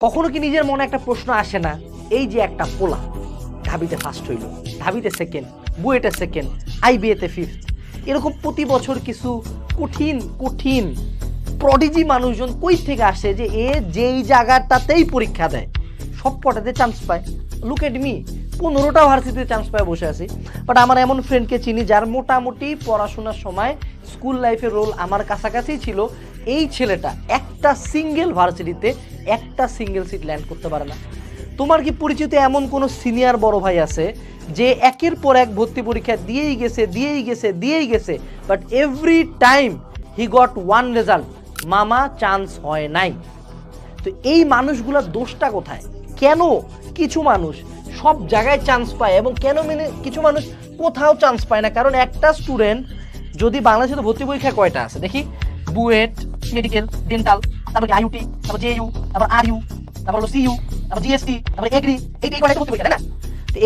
কখনো কি নিজের মনে একটা প্রশ্ন আসে না? এই যে একটা পোলা, ঢাবিতে ফার্স্ট হইল, ঢাবিতে সেকেন্ড বুয়েটে সেকেন্ড আইবিএতে ফিফথ এরকম প্রতি বছর কিছু কঠিন কঠিন প্রডিজি মানুষজন কই থেকে আসে যে এ যেই জায়গাটাতেই পরীক্ষা দেয়? সব কটাতে চান্স পায় লুক এট মি পনেরোটা ভার্সিটিতে চান্স পায় বসে আছি। বাট আমার এমন ফ্রেন্ডকে চিনি যার মোটামুটি পড়াশোনার সময় স্কুল লাইফের রোল আমার কাছাকাছি ছিল। এই ছেলেটা একটা সিঙ্গেল ভার্সিটিতে একটা সিঙ্গেল সিট ল্যান্ড করতে পারে না। তোমার কি পরিচিত এমন কোনো সিনিয়র বড় ভাই আছে যে একের পর এক ভর্তি পরীক্ষা দিয়েই গেছে দিয়েই গেছে দিয়েই গেছে but every time he got one result মামা চান্স হয় নাই। তো এই মানুষগুলোর দোষটা কোথায়? কেন কিছু মানুষ সব জায়গায় চান্স পায় এবং কেন মেনে কিছু মানুষ কোথাও চান্স পায় না? কারণ একটা স্টুডেন্ট যদি বাংলাদেশে তো ভর্তি পরীক্ষা কয়টা আছে? দেখি। বুয়েট মেডিকেল ডেন্টাল তারপর আইউটি তারপর জেইউ তারপর আর ইউ তারপর হলো সিইউ তারপর জিএসটি তারপর এগ্রি এই এই কয়টা পরীক্ষা তাই না?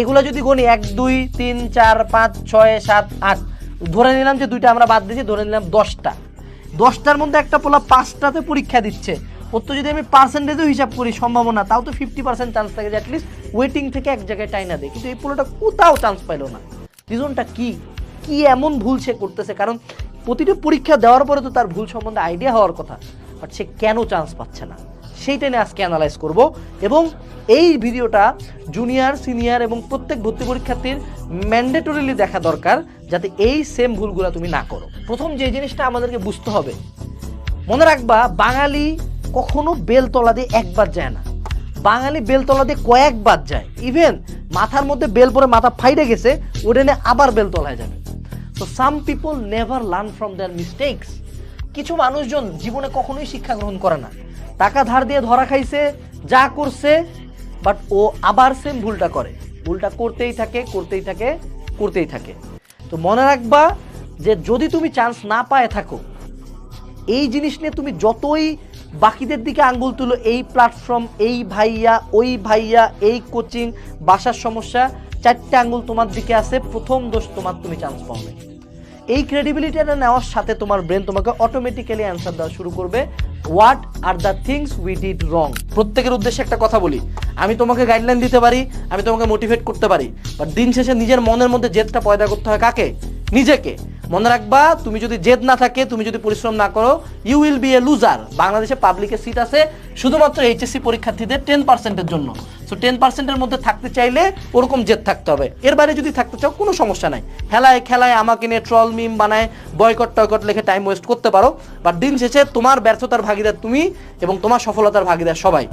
এগুলো যদি গণি এক, দুই, তিন, চার, পাঁচ, ছয়, সাত, আট, ধরে নিলাম যে দুইটা আমরা বাদ দিয়েছি, ধরে নিলাম দশটা। দশটার মধ্যে একটা পোলা পাঁচটাতে পরীক্ষা দিচ্ছে। ওর তো যদি আমি পার্সেন্টেজও হিসাব করি, সম্ভাবনা, তাও তো ফিফটি পার্সেন্ট চান্স থাকে যে অ্যাটলিস্ট ওয়েটিং থেকে এক জায়গায় টাইনা দেয়। কিন্তু এই পোলাটা কোথাও চান্স পাইলো না। রিজনটা কি? কি এমন ভুল সে করতেছে? কারণ প্রতিটা পরীক্ষা দেওয়ার পরে তো তার ভুল সম্বন্ধে আইডিয়া হওয়ার কথা। বাট সে কেন চান্স পাচ্ছে না? সেইটা নিয়ে আজকে অ্যানালাইজ করব এবং এই ভিডিওটা জুনিয়র সিনিয়র এবং প্রত্যেক ভর্তি পরীক্ষার্থীর ম্যান্ডেটরিলি দেখা দরকার যাতে এই সেম ভুলগুলো তুমি না করো। প্রথম যে জিনিসটা আমাদেরকে বুঝতে হবে, মনে রাখবা বাঙালি কখনো বেলতলা দিয়ে একবার যায় না। বাঙালি বেলতলা দিয়ে কয়েকবার যায়। ইভেন মাথার মধ্যে বেল পরে মাথা ফাইডে গেছে, ওটা নিয়ে আবার বেলতলায় যাবে। তো some people never learn from their mistakes কিছু মানুষজন জীবনে কখনোই শিক্ষা গ্রহণ করে না। টাকা ধার দিয়ে ধরা খাইছে, যা করছে বাট ও আবার সেম ভুলটা করে। ভুলটা করতেই থাকে করতেই থাকে করতেই থাকে। তো মনে রাখবা যে যদি তুমি চান্স না পায়ে থাকো, এই জিনিস নিয়ে তুমি যতই বাকিদের দিকে আঙ্গুল তুলো, এই প্ল্যাটফর্ম এই ভাইয়া, ওই ভাইয়া, এই কোচিং বাসার সমস্যা, চারটে আঙ্গুল তোমার দিকে আছে, প্রথম দোষ তোমার তুমি চান্স না এই ক্রেডিবিলিটিটা নেওয়ার সাথে তোমার ব্রেন তোমাকে অটোমেটিক্যালি অ্যান্সার দেওয়া শুরু করবে what are the things we did wrong প্রত্যেকের উদ্দেশ্যে একটা কথা বলি, আমি তোমাকে গাইডলাইন দিতে পারি, আমি তোমাকে মোটিভেট করতে পারি বাট দিন শেষে নিজের মনের মধ্যে জেদটা পয়দা করতে হয় কাকে? নিজেকে। মনে রাখবা, তুমি যদি জেদ না থাকে, তুমি যদি পরিশ্রম না করো you will be a loser বাংলাদেশে পাবলিকের সিট আছে শুধুমাত্র এইচএসসি পরীক্ষার্থীদের টেন পার্সেন্টের জন্য। সো টেন পার্সেন্টের মধ্যে থাকতে চাইলে ওরকম জেদ থাকতে হবে। এর বাইরে যদি থাকতে চাও, কোনো সমস্যা নাই। খেলায় খেলায় আমাকে নিয়ে ট্রল মিম বানায় বয়কট টয়কট লেখে টাইম ওয়েস্ট করতে পারো। বাট দিন শেষে তোমার ব্যর্থতার ভাগিদার তুমি এবং তোমার সফলতার ভাগিদার সবাই।